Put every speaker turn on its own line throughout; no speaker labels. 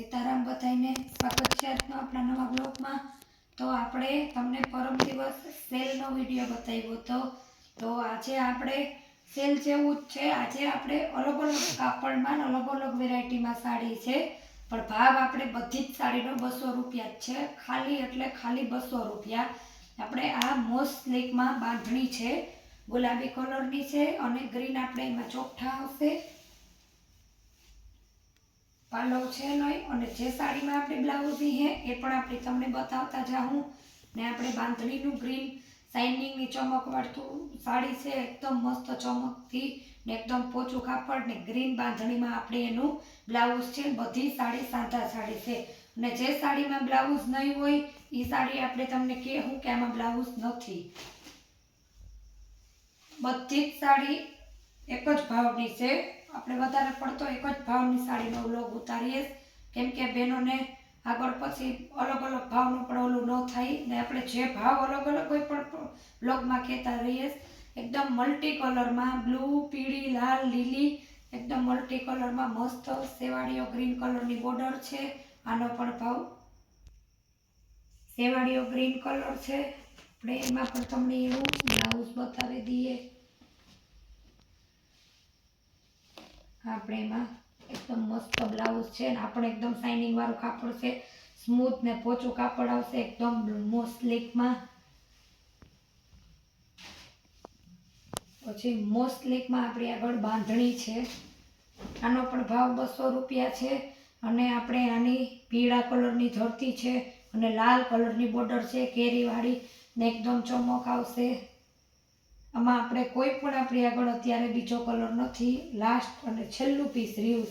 સીતારામ બધાઈને સ્વાગત છે આજનો આપણા નવા બ્લોગમાં. તો આપણે તમને પરમ દિવસ સેલનો વીડિયો બતાવ્યો હતો. તો આજે આપણે સેલ જેવું જ છે. આજે આપણે અલગ અલગ કાપડમાં અલગ અલગ વેરાયટીમાં સાડી છે. પણ ભાવ આપણે બધી જ સાડીનો બસો રૂપિયા જ છે. ખાલી એટલે ખાલી બસો રૂપિયા. આપણે આ મોસ્ટ સ્લીકમાં બાંધણી છે. ગુલાબી કલરની છે અને ગ્રીન આપણે એમાં ચોખ્ઠા આવશે પાલવ છે નહીં અને જે સાડીમાં આપણે બ્લાઉઝી હે, એ પણ આપણે તમને બતાવતા જાઉં ને આપણે બાંધણીનું ગ્રીન શાઇનિંગની ચમકવાળતું સાડી છે, એકદમ મસ્ત ચમકથી ને એકદમ પોચું કાપડ ને ગ્રીન બાંધણીમાં આપણે એનું બ્લાઉઝ છે બધી સાડી સાદા સાડી છે. અને જે સાડીમાં બ્લાઉઝ નહીં હોય એ સાડી આપણે તમને કહેવું કે આમાં બ્લાઉઝ નથી. બધી જ સાડી એક જ ભાવની છે. આપણે વધારે પડતો એક જ ભાવની સાડીનો વ્લોગ ઉતારીએ. કેમ કે બહેનોને આગળ પછી અલગ અલગ ભાવનું પણ ઓલું ન થાય ને આપણે જે ભાવ અલગ અલગ કોઈ પણ બ્લોગમાં કહેતા રહીએ. એકદમ મલ્ટી કલરમાં બ્લુ પીળી, લાલ, લીલી, એકદમ મલ્ટી કલરમાં મસ્ત સેવાળીઓ ગ્રીન કલરની બોર્ડર છે. આનો પણ ભાવ સેવાળીઓ ગ્રીન કલર છે. આપણે એમાં પણ તમને એવું બ્લાઉઝ બતાવી દઈએ. આપણે એમાં એકદમ મસ્ત બ્લાઉઝ છે ને આપણે એકદમ શાઇનિંગ વાળું કાપડ છે. સ્મૂથ ને પોચું કાપડ આવશે, એકદમ મોસ્ટ સ્લીકમાં પછી મોસ્ટ સ્લીકમાં આપણી આગળ બાંધણી છે. આનો પણ ભાવ બસો રૂપિયા છે અને આપણે આની પીળા કલરની ધરતી છે અને લાલ કલરની બોર્ડર છે, કેરીવાળી ને એકદમ ચમક આવશે. આમાં આપણે કોઈ પણ આપણી આગળ અત્યારે બીજો કલર નથી. લાસ્ટ અને છેલ્લું પીસ રહ્યું.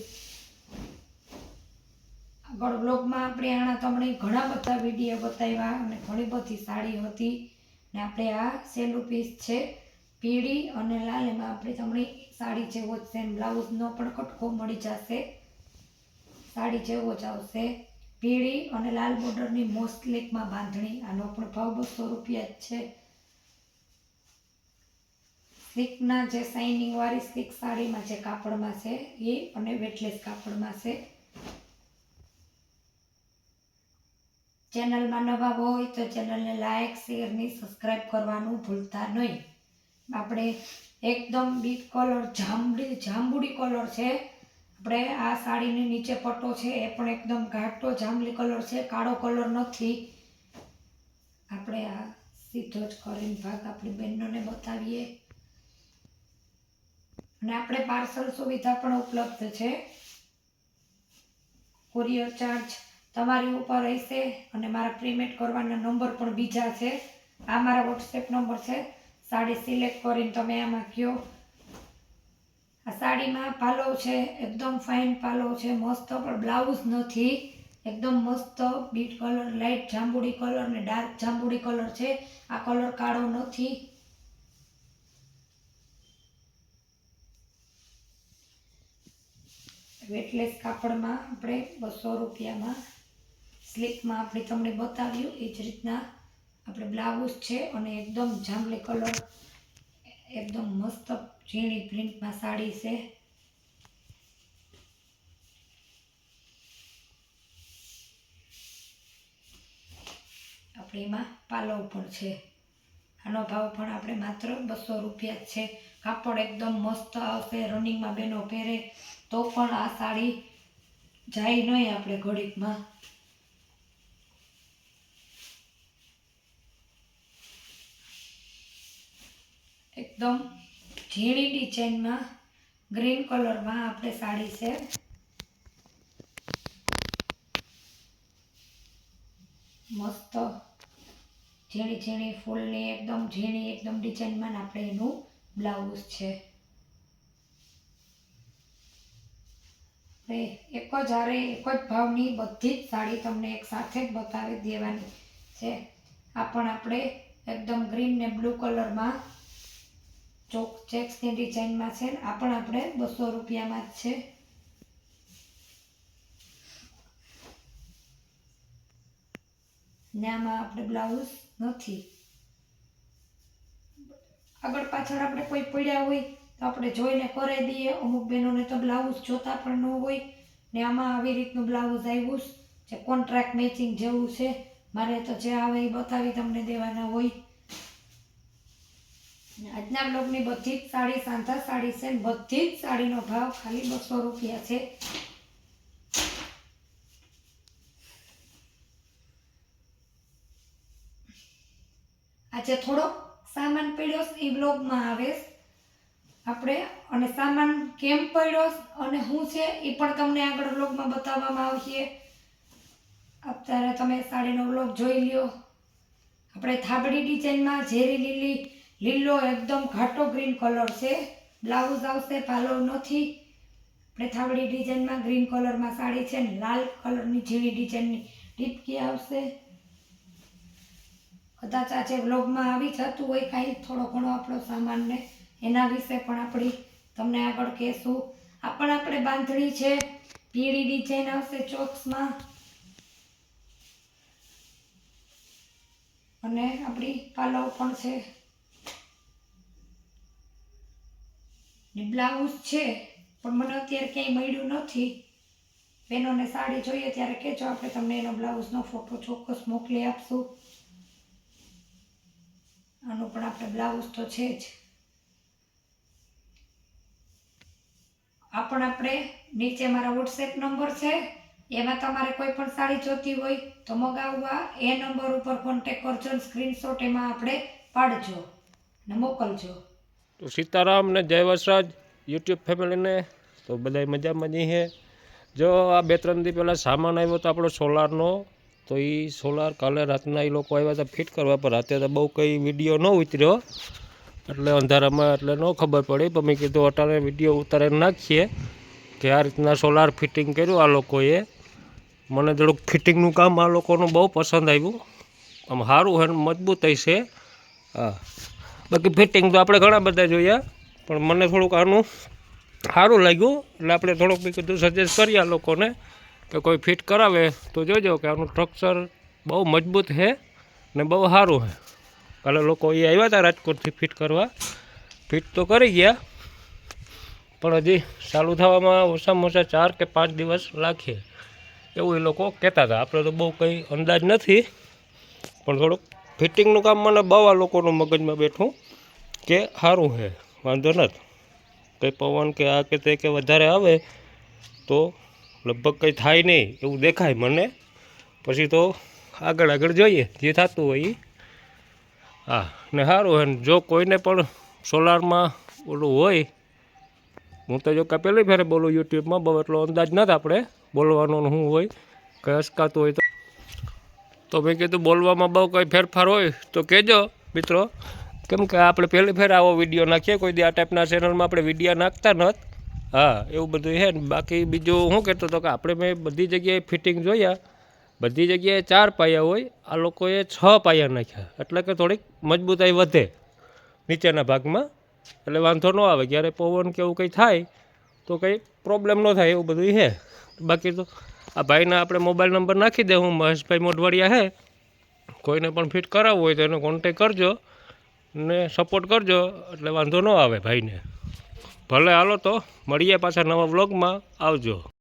આગળ બ્લોગમાં આપણે આણા તમને ઘણા બધા વીડિયો બતાવ્યા અને ઘણી બધી સાડી હતી. ને આપણે આ છેલ્લું પીસ છે. પીળી અને લાલ. એમાં આપણે તમને સાડી જેવો જ સેમ બ્લાઉઝનો પણ કટકો મળી જશે. સાડી જેવો જ આવશે. પીળી અને લાલ બોર્ડરની મોસ્ટ લેકમાં બાંધણી. આનો પણ ભાવ બસો રૂપિયા જ છે. સિલ્કના જે શાઇનિંગવાળી સિલ્ક સાડીમાં જે કાપડમાં છે એ અને વેટલેસ કાપડમાં છે. ચેનલમાં નવા હોય તો ચેનલને લાઇક શેરની સબસ્ક્રાઈબ કરવાનું ભૂલતા નહીં. આપણે એકદમ બીટ કલર, જાંબડી, જાંબુડી કલર છે. આપણે આ સાડીની નીચે પટ્ટો છે એ પણ એકદમ ઘાટો જાંબલી કલર છે, કાળો કલર નથી. આપણે આ સીધો જ કરીને ભાગ આપણી બહેનોને બતાવીએ. અને આપણે પાર્સલ સુવિધા પણ ઉપલબ્ધ છે. કુરિયર ચાર્જ તમારી ઉપર રહેશે અને મારા પેમેન્ટ કરવાના નંબર પણ બીજા છે. આ મારા વોટ્સએપ નંબર છે. સાડી સિલેક્ટ કરીને તમે આમાં કયો. આ સાડીમાં પાલવ છે, એકદમ ફાઇન પાલવ છે, મસ્ત, પણ બ્લાઉઝ નથી. એકદમ મસ્ત બીટ કલર લાઇટ જાંબુડી કલર ને ડાર્ક જાંબુડી કલર છે. આ કલર કાળો નથી. વેટલેસ કાપડમાં આપણે બસો રૂપિયામાં સ્લીપમાં આપણે તમને બતાવ્યું એ જ રીતના આપણે બ્લાઉઝ છે અને એકદમ જાંબલી કલર, એકદમ મસ્ત ઝીણી પ્રિન્ટમાં સાડી છે. આપણે એમાં પાલવ પણ છે. આનો ભાવ પણ આપણે માત્ર બસો રૂપિયા છે. કાપડ એકદમ મસ્ત આવશે રનિંગમાં બેનો પહેરે તો પણ આ સાડી જાય નહીં આપણે ઘડીકમાં. એકદમ ઝીણી ડિઝાઇનમાં ગ્રીન કલરમાં આપણે સાડી છે. મસ્ત ઝીણી ઝીણી ફૂલની એકદમ ઝીણી એકદમ ડિઝાઇનમાં આપણે એનું બ્લાઉઝ છે. આપણે એક જ હારે એક જ ભાવની બધી જ સાડી તમને એક સાથે જ બતાવી દેવાની છે. આ પણ આપણે એકદમ ગ્રીન ને બ્લુ કલરમાં ચોક ચેક્સની ડિઝાઇનમાં છે આ પણ આપણે બસો રૂપિયામાં જ છે. ને આમાં આપણે બ્લાઉઝ નથી. આગળ પાછળ આપણે કોઈ પડ્યા હોય તો આપણે જોઈને કરાવી દઈએ. અમુક બહેનોને તો બ્લાઉઝ જોતા પણ ન હોય. ને આમાં આવી રીતનું બ્લાઉઝ આવ્યું જે કોન્ટ્રાક્ટ મેચિંગ જેવું છે. મારે તો જે આવે એ બતાવી તમને દેવાના હોય. આજના બ્લોગની બધી જ સાડી, સાંધા સાડી છે બધી જ સાડીનો ભાવ ખાલી બસો રૂપિયા છે. આજે થોડો સામાન પીડ્યો એ બ્લોગમાં આવે છે. આપણે અને સામાન કેમ પડ્યો અને શું છે એ પણ તમને આગળ વ્લોગમાં બતાવવામાં આવશે. અત્યારે તમે સાડીનો વ્લોગ જોઈ લ્યો. આપણે થાબડી ડિઝાઇનમાં ઝેરી લીલી, લીલો એકદમ ઘાટો ગ્રીન કલર છે. બ્લાઉઝ આવશે પાલો નથી. આપણે થાબડી ડિઝાઇનમાં ગ્રીન કલરમાં સાડી છે ને લાલ કલરની ઝીણી ડિઝાઇનની ટીપકી આવશે. કદાચ આજે વ્લોગમાં આવી જતું હોય કાંઈ થોડો ઘણો આપણો સામાન ને એના વિશે પણ આપણી તમને આગળ કહેશું. આ પણ આપણે બાંધણી છે. પીળી ડિઝાઇન આવશે ચોક્સમાં. અને આપણી પાલવ પણ છે. ને બ્લાઉઝ છે, પણ મને અત્યારે ક્યાંય મળ્યું નથી. બહેનોને સાડી જોઈએ ત્યારે કહેજો, આપણે તમને એનો બ્લાઉઝનો ફોટો ચોક્કસ મોકલી આપશું. આનું પણ આપણે બ્લાઉઝ તો છે જ. આ પણ આપણે નીચે મારા વોટ્સએપ નંબર છે. એમાં તમારે કોઈ પણ સાડી જોતી હોય તો મગાવવા. એ નંબર ઉપર કોન્ટેક કરજો સ્ક્રીનશોટ એમાં આપણે પાડજો ને મોકલજો.
તો સીતારામ ને જય વસરાજ યુટ્યુબ ફેમિલીને તો બધા મજામાં જ છે જો આ બે ત્રણ દી પહેલાં સામાન આવ્યો તો આપણો સોલારનો તો એ સોલાર કાલે રાતના એ લોકો આવ્યા હતા ફિટ કરવા પર રાતે તો બહુ કંઈ વીડિયો ન ઉતર્યો. એટલે અંધારામાં, એટલે ન ખબર પડી. પણ મેં કીધું, અટાણે વીડિયો ઉતારીને નાખીએ કે આ રીતના સોલાર ફિટિંગ કર્યું આ લોકોએ. મને થોડુંક ફિટિંગનું કામ આ લોકોનું બહુ પસંદ આવ્યું. આમ સારું હોય મજબૂત છે હા. બાકી ફિટિંગ તો આપણે ઘણા બધા જોયા પણ મને થોડુંક આનું સારું લાગ્યું. એટલે આપણે થોડુંક બી કીધું સજેસ્ટ કરીએ આ લોકોને કે કોઈ ફિટ કરાવે. તો જોજો કે આનું સ્ટ્રક્ચર બહુ મજબૂત છે ને બહુ સારું છે કાલે લોકો એ આવ્યા હતા રાજકોટથી ફિટ કરવા. ફિટ તો કરી ગયા, પણ હજી ચાલુ થવામાં ઓછામાં ઓછા ચાર કે પાંચ દિવસ લાગશે. એવું એ લોકો કહેતા હતા. આપણે તો બહુ કંઈ અંદાજ નથી, પણ થોડુંક ફિટિંગનું કામ મને બહુ આ લોકોનું મગજમાં બેઠું કે સારું છે વાંધો નથી. કંઈ પવન કે આ કે તે કે વધારે આવે, તો લગભગ કંઈ થાય નહીં એવું દેખાય મને. પછી તો આગળ આગળ જોઈએ, જે થતું હોય એ હા, ને સારું જો કોઈને પણ સોલારમાં ઓલું હોય, હું તો જો કે પહેલી ફેરે બોલું યુટ્યુબમાં, બહુ એટલો અંદાજ નથી આપણે બોલવાનો શું હોય, કંઈ અસકાતું હોય તો. તો મેં કીધું બોલવામાં બહુ કંઈ ફેરફાર હોય તો કહેજો, મિત્રો. કેમ કે આપણે પહેલી ફેર આવો વીડિયો નાખીએ, કોઈ દી આ ટાઈપના ચેનલમાં આપણે વીડિયો નાખતા નથી હા, એવું બધું છે બાકી બીજું હું કહેતો હતો કે આપણે મેં બધી જગ્યાએ ફિટિંગ જોયા બધી જગ્યાએ ચાર પાયા હોય, આ લોકોએ છ પાયા નાખ્યા. એટલે કે થોડીક મજબૂતાઈ વધે નીચેના ભાગમાં. એટલે વાંધો ન આવે, ક્યારે પવન કે એવું કંઈ થાય, તો કંઈ પ્રોબ્લેમ ન થાય, એવું બધું છે બાકી તો આ ભાઈના આપણે મોબાઈલ નંબર નાખી દે, હું મહેશભાઈ મોઢવાડિયા હે. કોઈને પણ ફિટ કરાવવું હોય તો એનો કોન્ટેક કરજો ને સપોર્ટ કરજો, એટલે વાંધો ન આવે ભાઈને. ભલે હાલો તો, મળીએ પાછા નવા વ્લોગમાં આવજો.